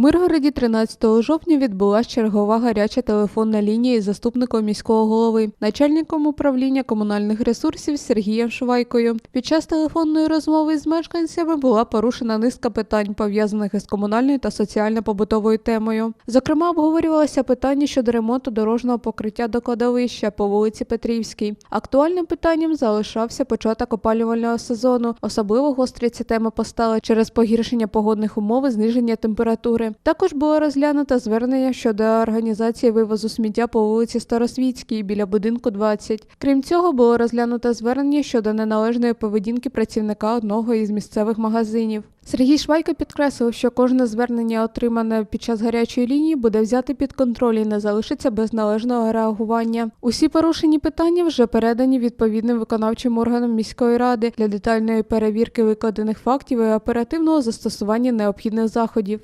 Миргороді 13 жовтня відбулася чергова гаряча телефонна лінія із заступником міського голови, начальником управління комунальних ресурсів Сергієм Швайкою. Під час телефонної розмови з мешканцями була порушена низка питань, пов'язаних із комунальною та соціально-побутовою темою. Зокрема, обговорювалося питання щодо ремонту дорожнього покриття до кладовища по вулиці Петрівській. Актуальним питанням залишався початок опалювального сезону. Особливо гострі ці теми постали через погіршення погодних умов і зниження температури. Також було розглянуто звернення щодо організації вивозу сміття по вулиці Старосвітській біля будинку 20. Крім цього, було розглянуто звернення щодо неналежної поведінки працівника одного із місцевих магазинів. Сергій Швайко підкреслив, що кожне звернення, отримане під час гарячої лінії, буде взяти під контроль і не залишиться без належного реагування. Усі порушені питання вже передані відповідним виконавчим органам міської ради для детальної перевірки викладених фактів і оперативного застосування необхідних заходів.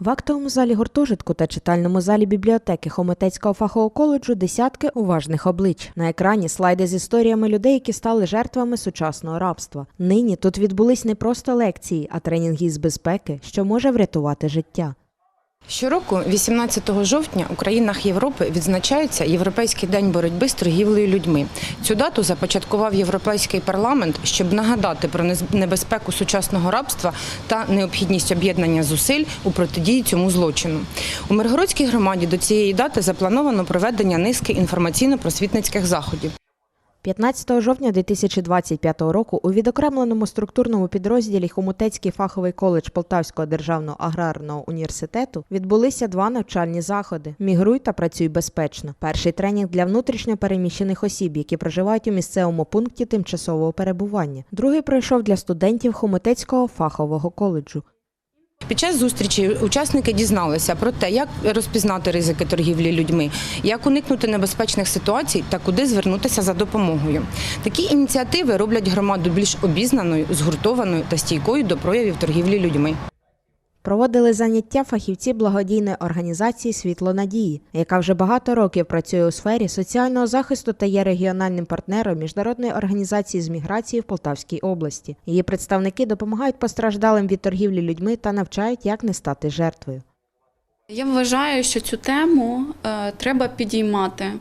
В актовому залі гуртожитку та читальному залі бібліотеки Хомитецького фахового коледжу десятки уважних облич. На екрані слайди з історіями людей, які стали жертвами сучасного рабства. Нині тут відбулись не просто лекції, а тренінги з безпеки, що може врятувати життя. Щороку, 18 жовтня, у країнах Європи відзначається Європейський день боротьби з торгівлею людьми. Цю дату започаткував Європейський парламент, щоб нагадати про небезпеку сучасного рабства та необхідність об'єднання зусиль у протидії цьому злочину. У Миргородській громаді до цієї дати заплановано проведення низки інформаційно-просвітницьких заходів. 15 жовтня 2025 року у відокремленому структурному підрозділі Хомутецький фаховий коледж Полтавського державного аграрного університету відбулися два навчальні заходи: Мігруй та працюй безпечно. Перший тренінг для внутрішньо переміщених осіб, які проживають у місцевому пункті тимчасового перебування. Другий пройшов для студентів Хомутецького фахового коледжу. Під час зустрічі учасники дізналися про те, як розпізнати ризики торгівлі людьми, як уникнути небезпечних ситуацій та куди звернутися за допомогою. Такі ініціативи роблять громаду більш обізнаною, згуртованою та стійкою до проявів торгівлі людьми. Проводили заняття фахівці благодійної організації Світло надії, яка вже багато років працює у сфері соціального захисту та є регіональним партнером міжнародної організації з міграції в Полтавській області. Її представники допомагають постраждалим від торгівлі людьми та навчають, як не стати жертвою. Я вважаю, що цю тему е, треба підіймати.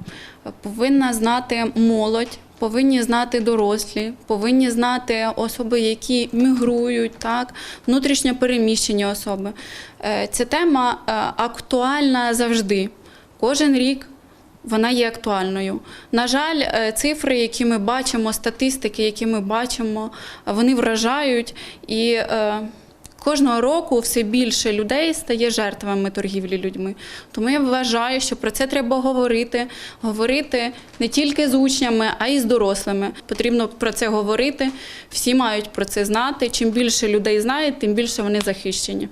Повинна знати молодь, повинні знати дорослі, повинні знати особи, які мігрують, так, внутрішньо переміщені особи. Е, ця тема е, актуальна завжди. Кожен рік вона є актуальною. На жаль, е, цифри, які ми бачимо, статистики, які ми бачимо, вони вражають і. Кожного року все більше людей стає жертвами торгівлі людьми. Тому я вважаю, що про це треба говорити. Говорити не тільки з учнями, а й з дорослими. Потрібно про це говорити. Всі мають про це знати. Чим більше людей знають, тим більше вони захищені.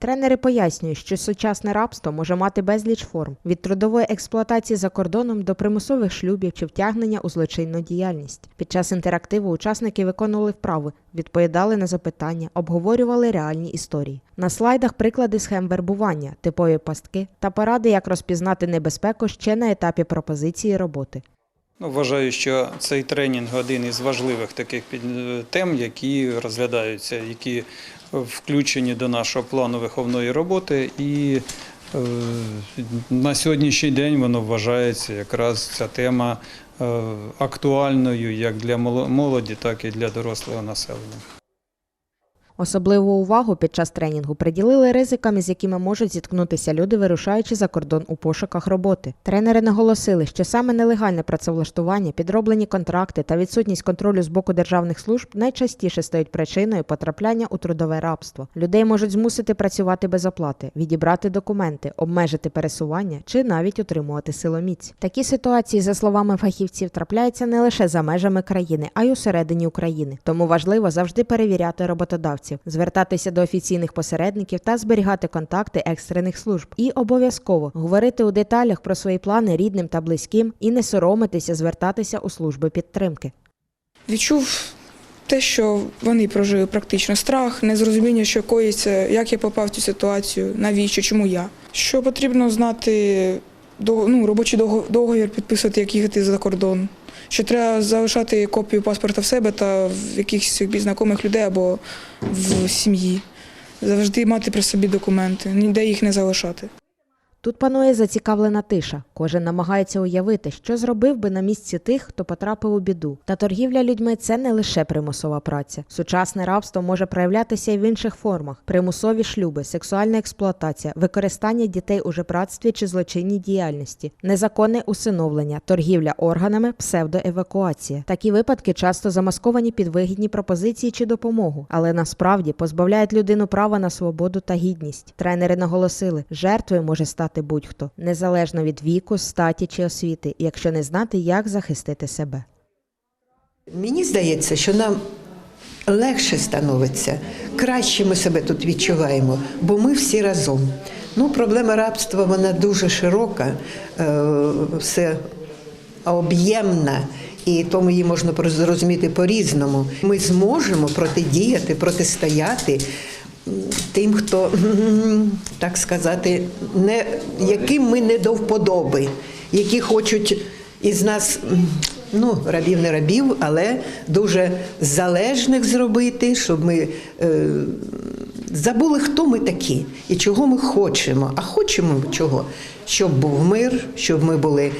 Тренери пояснюють, що сучасне рабство може мати безліч форм від трудової експлуатації за кордоном до примусових шлюбів чи втягнення у злочинну діяльність. Під час інтерактиву учасники виконували вправи, відповідали на запитання, обговорювали реальні історії. На слайдах приклади схем вербування, типові пастки та поради, як розпізнати небезпеку ще на етапі пропозиції роботи. Ну, вважаю, що цей тренінг один із важливих таких тем, які розглядаються, які включені до нашого плану виховної роботи. І е, на сьогоднішній день воно вважається якраз ця тема е, актуальною як для молоді, так і для дорослого населення. Особливу увагу під час тренінгу приділили ризикам, з якими можуть зіткнутися люди, вирушаючи за кордон у пошуках роботи. Тренери наголосили, що саме нелегальне працевлаштування, підроблені контракти та відсутність контролю з боку державних служб найчастіше стають причиною потрапляння у трудове рабство. Людей можуть змусити працювати без оплати, відібрати документи, обмежити пересування чи навіть утримувати силоміць. Такі ситуації, за словами фахівців, трапляються не лише за межами країни, а й усередині України. Тому важливо завжди перевіряти роботодавця виконавців, звертатися до офіційних посередників та зберігати контакти екстрених служб. І обов'язково говорити у деталях про свої плани рідним та близьким і не соромитися звертатися у служби підтримки. відчув те, що вони прожили практично страх, незрозуміння, що коїться, як я попав в цю ситуацію, навіщо, чому я. Що потрібно знати ну, робочий дого- договір, підписувати, як їхати за кордон. Що треба залишати копію паспорта в себе та в якихось знайомих людей або в сім'ї. Завжди мати при собі документи, ніде їх не залишати. Тут панує зацікавлена тиша. Кожен намагається уявити, що зробив би на місці тих, хто потрапив у біду. Та торгівля людьми це не лише примусова праця. Сучасне рабство може проявлятися і в інших формах: примусові шлюби, сексуальна експлуатація, використання дітей у жебратстві чи злочинній діяльності, незаконне усиновлення, торгівля органами, псевдоевакуація. Такі випадки часто замасковані під вигідні пропозиції чи допомогу, але насправді позбавляють людину права на свободу та гідність. Тренери наголосили, жертвою може стати будь-хто, незалежно від віку, статі чи освіти, якщо не знати, як захистити себе. Мені здається, що нам легше становиться, краще ми себе тут відчуваємо, бо ми всі разом. Ну, проблема рабства вона дуже широка, е, все об'ємна, і тому її можна зрозуміти по-різному. Ми зможемо протидіяти, протистояти тим, хто, так сказати, не, яким ми не до вподоби, які хочуть із нас. Ну, рабів не рабів, але дуже залежних зробити, щоб ми е, забули, хто ми такі і чого ми хочемо. А хочемо чого? Щоб був мир, щоб ми були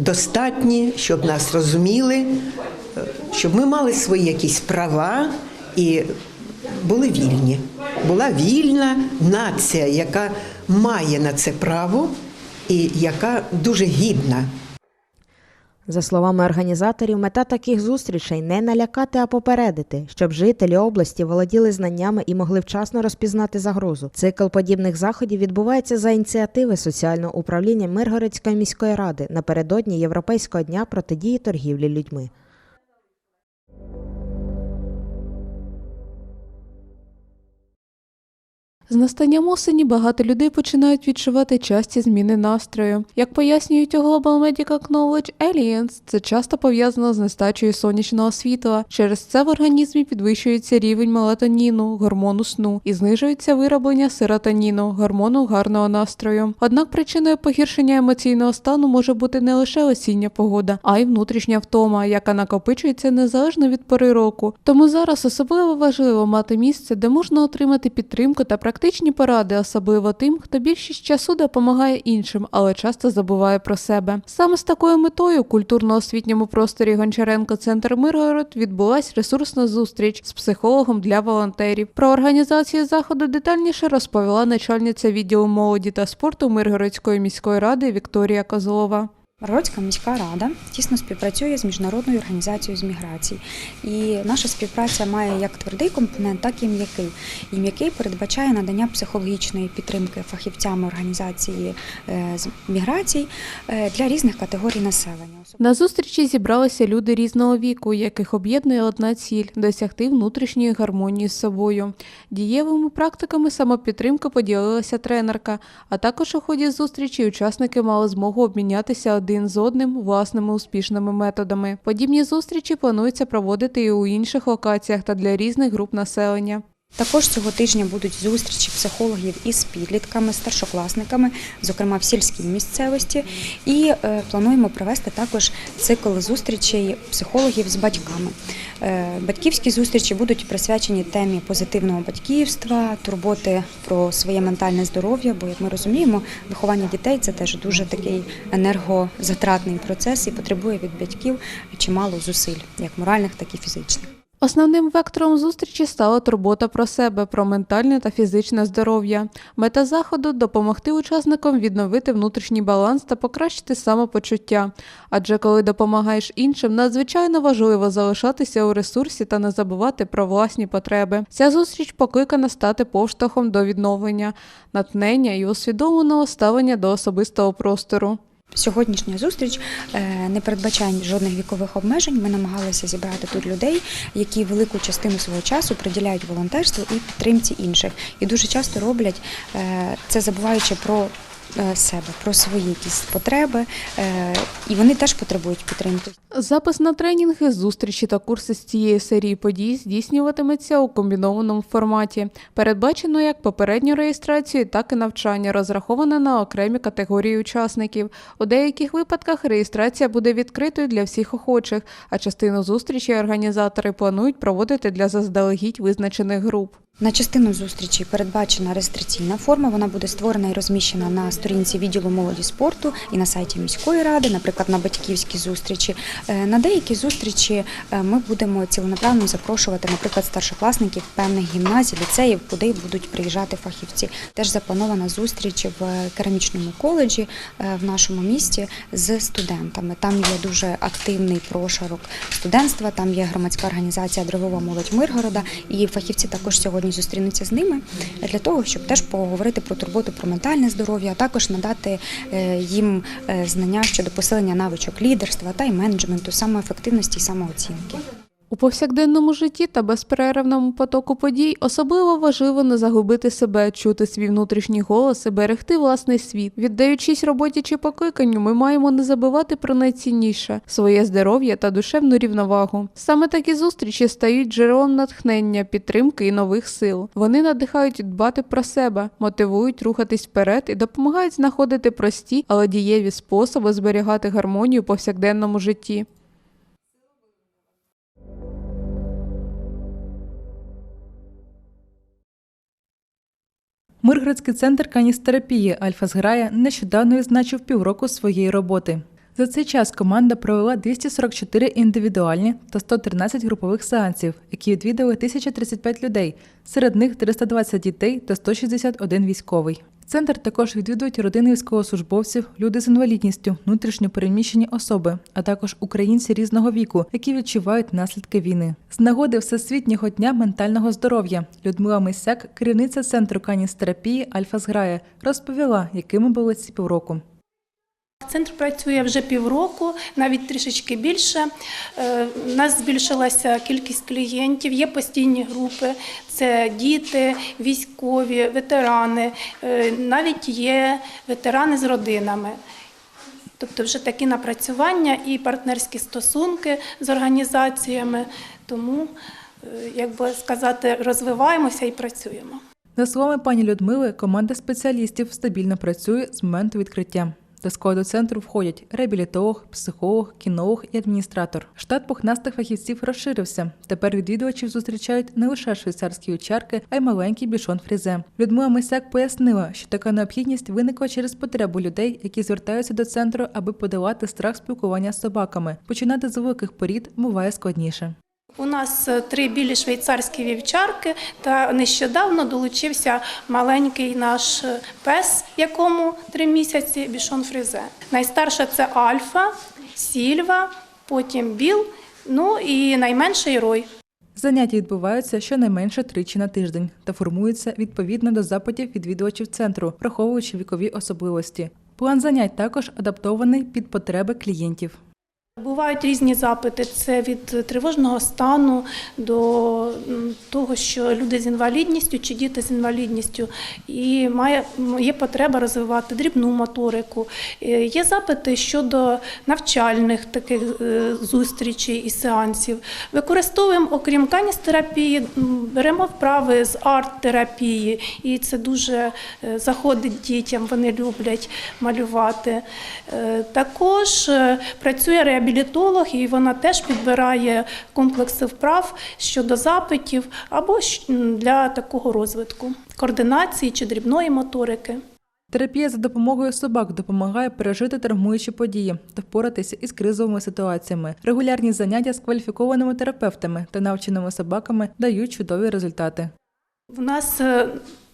достатні, щоб нас розуміли, е, щоб ми мали свої якісь права і були вільні. Була вільна нація, яка має на це право і яка дуже гідна. За словами організаторів, мета таких зустрічей не налякати, а попередити, щоб жителі області володіли знаннями і могли вчасно розпізнати загрозу. Цикл подібних заходів відбувається за ініціативи соціального управління Миргородської міської ради напередодні Європейського дня протидії торгівлі людьми. З настанням осені багато людей починають відчувати часті зміни настрою. Як пояснюють у Global Medical Knowledge Alliance, це часто пов'язано з нестачею сонячного світла. Через це в організмі підвищується рівень мелатоніну, гормону сну, і знижується вироблення серотоніну, гормону гарного настрою. Однак причиною погіршення емоційного стану може бути не лише осіння погода, а й внутрішня втома, яка накопичується незалежно від пори року. Тому зараз особливо важливо мати місце, де можна отримати підтримку та практичні поради, особливо тим, хто більшість часу допомагає іншим, але часто забуває про себе. Саме з такою метою у культурно-освітньому просторі Гончаренко Центр Миргород відбулась ресурсна зустріч з психологом для волонтерів. Про організацію заходу детальніше розповіла начальниця відділу молоді та спорту Миргородської міської ради Вікторія Козлова. Миргородська міська рада тісно співпрацює з міжнародною організацією з міграції, і наша співпраця має як твердий компонент, так і м'який. І м'який передбачає надання психологічної підтримки фахівцями організації е, з міграцій е, для різних категорій населення. На зустрічі зібралися люди різного віку, яких об'єднує одна ціль досягти внутрішньої гармонії з собою. Дієвими практиками самопідтримки поділилася тренерка, а також у ході зустрічі учасники мали змогу обмінятися один з одним власними успішними методами. Подібні зустрічі планується проводити і у інших локаціях та для різних груп населення. Також цього тижня будуть зустрічі психологів із підлітками, старшокласниками, зокрема в сільській місцевості. І е, плануємо провести також цикл зустрічей психологів з батьками. Е, батьківські зустрічі будуть присвячені темі позитивного батьківства, турботи про своє ментальне здоров'я. Бо, як ми розуміємо, виховання дітей це теж дуже такий енергозатратний процес і потребує від батьків чимало зусиль, як моральних, так і фізичних. Основним вектором зустрічі стала турбота про себе, про ментальне та фізичне здоров'я. Мета заходу допомогти учасникам відновити внутрішній баланс та покращити самопочуття. Адже коли допомагаєш іншим, надзвичайно важливо залишатися у ресурсі та не забувати про власні потреби. Ця зустріч покликана стати поштовхом до відновлення, натхнення і усвідомленого ставлення до особистого простору. Сьогоднішня зустріч е, не передбачає жодних вікових обмежень. Ми намагалися зібрати тут людей, які велику частину свого часу приділяють волонтерству і підтримці інших. І дуже часто роблять е, це, забуваючи про себе, про свої якісь потреби, е, і вони теж потребують підтримки. Запис на тренінги, зустрічі та курси з цієї серії подій здійснюватиметься у комбінованому форматі. Передбачено як попередню реєстрацію, так і навчання, розраховане на окремі категорії учасників. У деяких випадках реєстрація буде відкритою для всіх охочих, а частину зустрічей організатори планують проводити для заздалегідь визначених груп. На частину зустрічі передбачена реєстраційна форма. Вона буде створена і розміщена на сторінці відділу молоді спорту і на сайті міської ради, наприклад, на батьківські зустрічі. Е, На деякі зустрічі е, ми будемо ціленаправно запрошувати, наприклад, старшокласників певних гімназій, ліцеїв, куди будуть приїжджати фахівці. Теж запланована зустріч в керамічному коледжі е, в нашому місті з студентами. Там є дуже активний прошарок студентства. Там є громадська організація Древова молодь Миргорода, і фахівці також сьогодні зустрінуться з ними для того, щоб теж поговорити про турботу про ментальне здоров'я, а також надати е, їм е, знання щодо посилення навичок лідерства та й менеджменту, самоефективності і самооцінки. У повсякденному житті та безперервному потоку подій особливо важливо не загубити себе, чути свій внутрішній голос і берегти власний світ. Віддаючись роботі чи покликанню, ми маємо не забувати про найцінніше своє здоров'я та душевну рівновагу. Саме такі зустрічі стають джерелом натхнення, підтримки і нових сил. Вони надихають дбати про себе, мотивують рухатись вперед і допомагають знаходити прості, але дієві способи зберігати гармонію у повсякденному житті. Миргородський центр каністерапії Альфа зграя нещодавно відзначив півроку своєї роботи. За цей час команда провела 244 індивідуальні та 113 групових сеансів, які відвідали 1035 людей, серед них 320 дітей та 161 військовий. Центр також відвідують родини військовослужбовців, люди з інвалідністю, внутрішньо переміщені особи, а також українці різного віку, які відчувають наслідки війни. З нагоди Всесвітнього дня ментального здоров'я Людмила Мисяк, керівниця центру каністерапії Альфа зграя, розповіла, якими були ці півроку. Центр працює вже півроку, навіть трішечки більше. Е, У нас збільшилася кількість клієнтів, є постійні групи, це діти, військові, ветерани, е, навіть є ветерани з родинами. Тобто вже такі напрацювання і партнерські стосунки з організаціями. Тому, е, як би сказати, розвиваємося і працюємо. За словами пані Людмили, команда спеціалістів стабільно працює з моменту відкриття. До складу центру входять реабілітолог, психолог, кінолог і адміністратор. Штат пухнастих фахівців розширився. Тепер відвідувачів зустрічають не лише швейцарські очарки, а й маленький бішон фрізе. Людмила Мисяк пояснила, що така необхідність виникла через потребу людей, які звертаються до центру, аби подолати страх спілкування з собаками. Починати з великих порід буває складніше. У нас е, три білі швейцарські вівчарки, та нещодавно долучився маленький наш е, пес, якому три місяці бішон фризе. Найстарша це Альфа, Сільва, потім Біл, ну і найменший Рой. Заняття відбуваються щонайменше тричі на тиждень та формуються відповідно до запитів відвідувачів центру, враховуючи вікові особливості. План занять також адаптований під потреби клієнтів. Бувають різні запити. Це від тривожного стану до того, що люди з інвалідністю чи діти з інвалідністю, і має є потреба розвивати дрібну моторику. Е, Є запити щодо навчальних таких е, зустрічей і сеансів. Використовуємо, окрім каністерапії, беремо вправи з арт-терапії, і це дуже е, заходить дітям. Вони люблять малювати. Також працює реабілітолог, і вона теж підбирає комплекси вправ щодо запитів або для такого розвитку, координації чи дрібної моторики. Терапія за допомогою собак допомагає пережити травмуючі події та впоратися із кризовими ситуаціями. Регулярні заняття з кваліфікованими терапевтами та навченими собаками дають чудові результати. У нас е,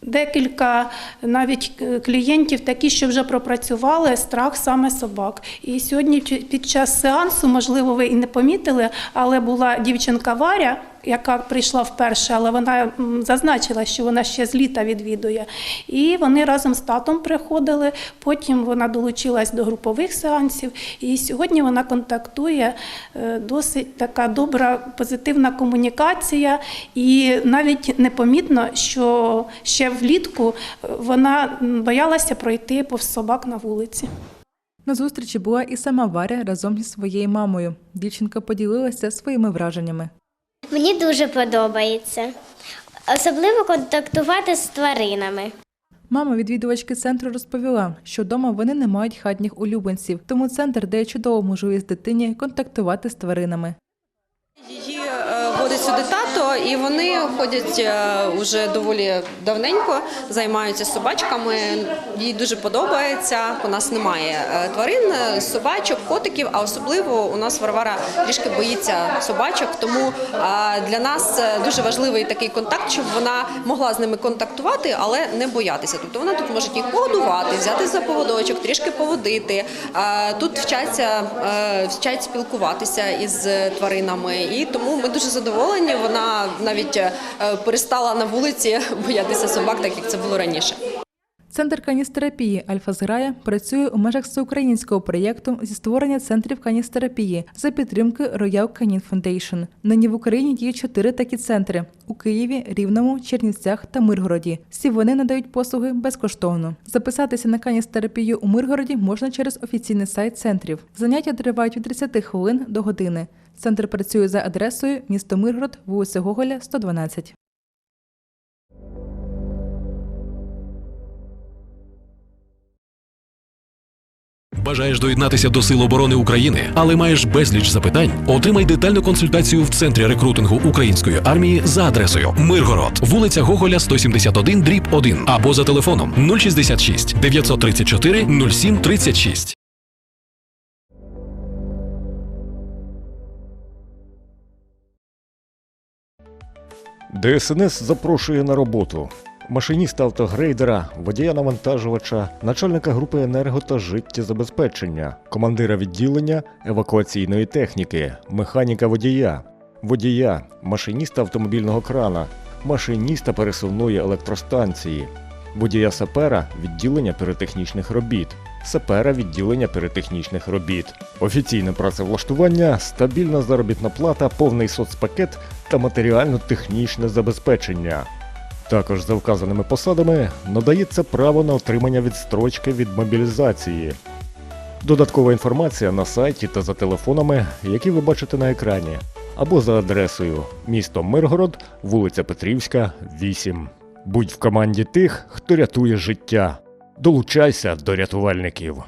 декілька навіть клієнтів такі, що вже пропрацювали страх саме собак. І сьогодні під час сеансу, можливо, ви і не помітили, але була дівчинка Варя. Яка прийшла вперше, але вона зазначила, що вона ще з літа відвідує. І вони разом з татом приходили. Потім вона долучилась до групових сеансів. І сьогодні вона контактує е, досить така добра, позитивна комунікація. І навіть непомітно, що ще влітку е, вона боялася пройти повз собак на вулиці. На зустрічі була і сама Варя разом зі своєю мамою. Дівчинка поділилася своїми враженнями. Мені дуже подобається. Особливо контактувати з тваринами. Мама відвідувачки центру розповіла, що вдома вони не мають хатніх улюбленців, тому центр дає чудову можливість дитині контактувати з тваринами. Її е, водить сюди тато, і вони ходять е, уже доволі давненько, займаються собачками. Їй дуже подобається. У нас немає е, тварин, е, собачок, котиків, а особливо у нас Варвара трішки боїться собачок. Тому е, для нас е, дуже важливий такий контакт, щоб вона могла з ними контактувати, але не боятися. Тобто вона тут може їх погодувати, взяти за поводочок, трішки поводити. Е, Тут вчаться, е, вчать спілкуватися із тваринами, і тому ми дуже задоволені. Вона навіть е, перестала на вулиці боятися собак, так як це було раніше. Центр каністерапії Альфа Зграя працює у межах всеукраїнського проєкту зі створення центрів каністерапії за підтримки Royal Canin Foundation. Нині в Україні діють чотири такі центри у Києві, Рівному, Чернівцях та Миргороді. Всі вони надають послуги безкоштовно. Записатися на каністерапію у Миргороді можна через офіційний сайт центрів. Заняття тривають від 30 хвилин до години. Центр працює за адресою місто Миргород, вулиця Гоголя, 112. Бажаєш доєднатися до Сил оборони України, але маєш безліч запитань? Отримай детальну консультацію в центрі рекрутингу української армії за адресою Миргород, вулиця Гоголя, 171, дріб 1 або за телефоном 066 934 07 36. ДСНС запрошує на роботу. Машиніста автогрейдера, водія навантажувача, начальника групи енерго та життєзабезпечення, командира відділення евакуаційної техніки, механіка водія, водія, машиніста автомобільного крана, машиніста пересувної електростанції, водія сапера відділення піротехнічних робіт, сапера відділення піротехнічних робіт, офіційне працевлаштування, стабільна заробітна плата, повний соцпакет та матеріально-технічне забезпечення. Також за вказаними посадами надається право на отримання відстрочки від мобілізації. Додаткова інформація на сайті та за телефонами, які ви бачите на екрані, або за адресою місто Миргород, вулиця Петрівська, 8. Будь в команді тих, хто рятує життя. Долучайся до рятувальників.